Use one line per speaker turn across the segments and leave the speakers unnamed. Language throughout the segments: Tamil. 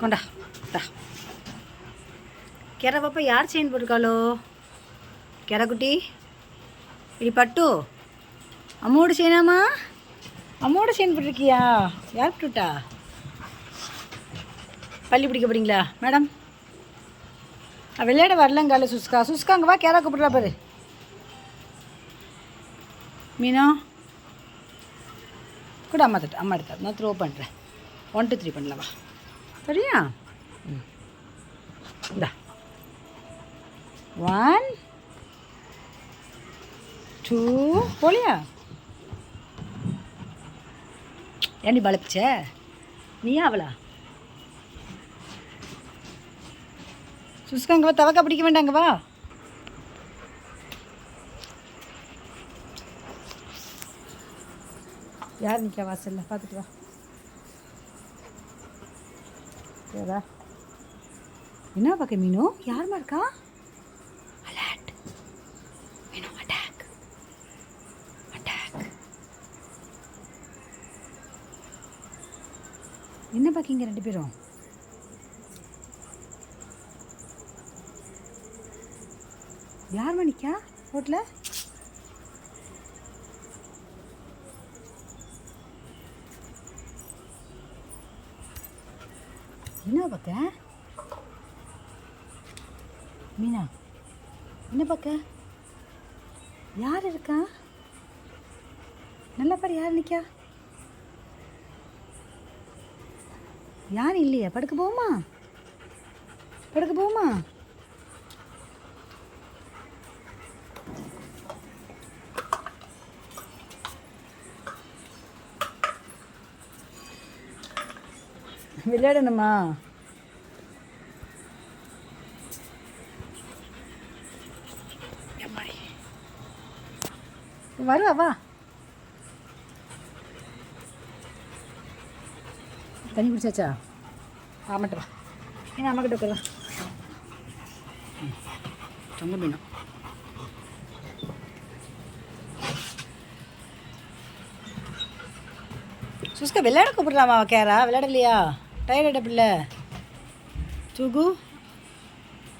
கொண்டா டா கெரை பாப்பா யார் செயின் போட்டிருக்காளோ? கெரை குட்டி இப்படி பட்டு அம்மோட செயினாமா அம்மோட செயின் போட்டிருக்கியா? யார் போட்டுட்டா? பள்ளி பிடிக்க போறீங்களா? மேடம் விளையாட வரலங்கால சுஸ்கா சுஸ்கா அங்கே வா கேரா கூப்பிட்றா பாரு. மீனா கூட அம்மா தட்டு அம்மா எடுத்தா நான் த்ரோ பண்ணுறேன் ஒன் டூ த்ரீ பண்ணலாம் வா. சரியா? இந்தா. ஒன் டூ போலியா? ஏன்டி பழப்பிச்ச? நீயா அவளா? சுஸ்காங்க தவக்கா பிடிக்க வேண்டாங்க வா. யார் நிற்கா வாசல்ல? பார்த்துட்டு வா. சரிடா என்ன பார்க்க மீனு? யாருமா இருக்கா? அலர்ட் மீனு அட்டாக் அட்டாக் என்ன பார்க்கீங்க ரெண்டு பேரும்? யார் மணிக்கா ரோட்டில் என்ன பார்க்க? மீனா என்ன பார்க்க? யார் இருக்கா? நல்லா பாரு யார் நிற்கா யார் இல்லையா? படுக்க போமா படுக்க போமா விளையாடணுமா. வருவா வா. தண்ணி குடிச்சாச்சா? ஆமாட்டு வா. ஏன்னா அம்மா கிட்ட உட்காரலாம். ரொம்ப மீனும் சுஸ்கா விளையாட கூப்பிடலாமா கேரா? விளையாடலையா? டயர்ட் பிள்ளை. சுகு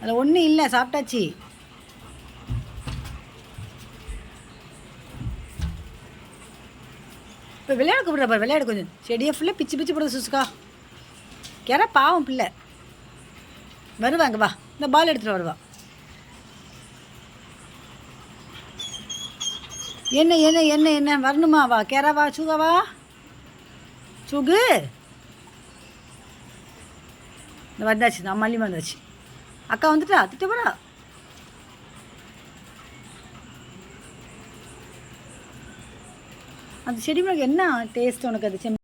அதில் ஒன்றும் இல்லை சாப்பிட்டாச்சு. இப்போ விளையாட கூப்பிட்ற பாரு விளையாட கொஞ்சம். செடியை ஃபுல்லாக பிச்சு பிச்சு போடுது சுசுக்கா கேரா பாவம் பிள்ளை. வருவாங்க வா. இந்த பால் எடுத்துகிட்டு வருவா. என்ன என்ன என்ன என்ன? வரணுமா? வா கேரா வா வா. சுகு. இந்த வந்தாச்சு நான் மல்லி வந்தாச்சு அக்கா வந்துட்டா? திட்ட போறா? அந்த செடி மிளகு என்ன டேஸ்ட் உனக்கு? அது செம்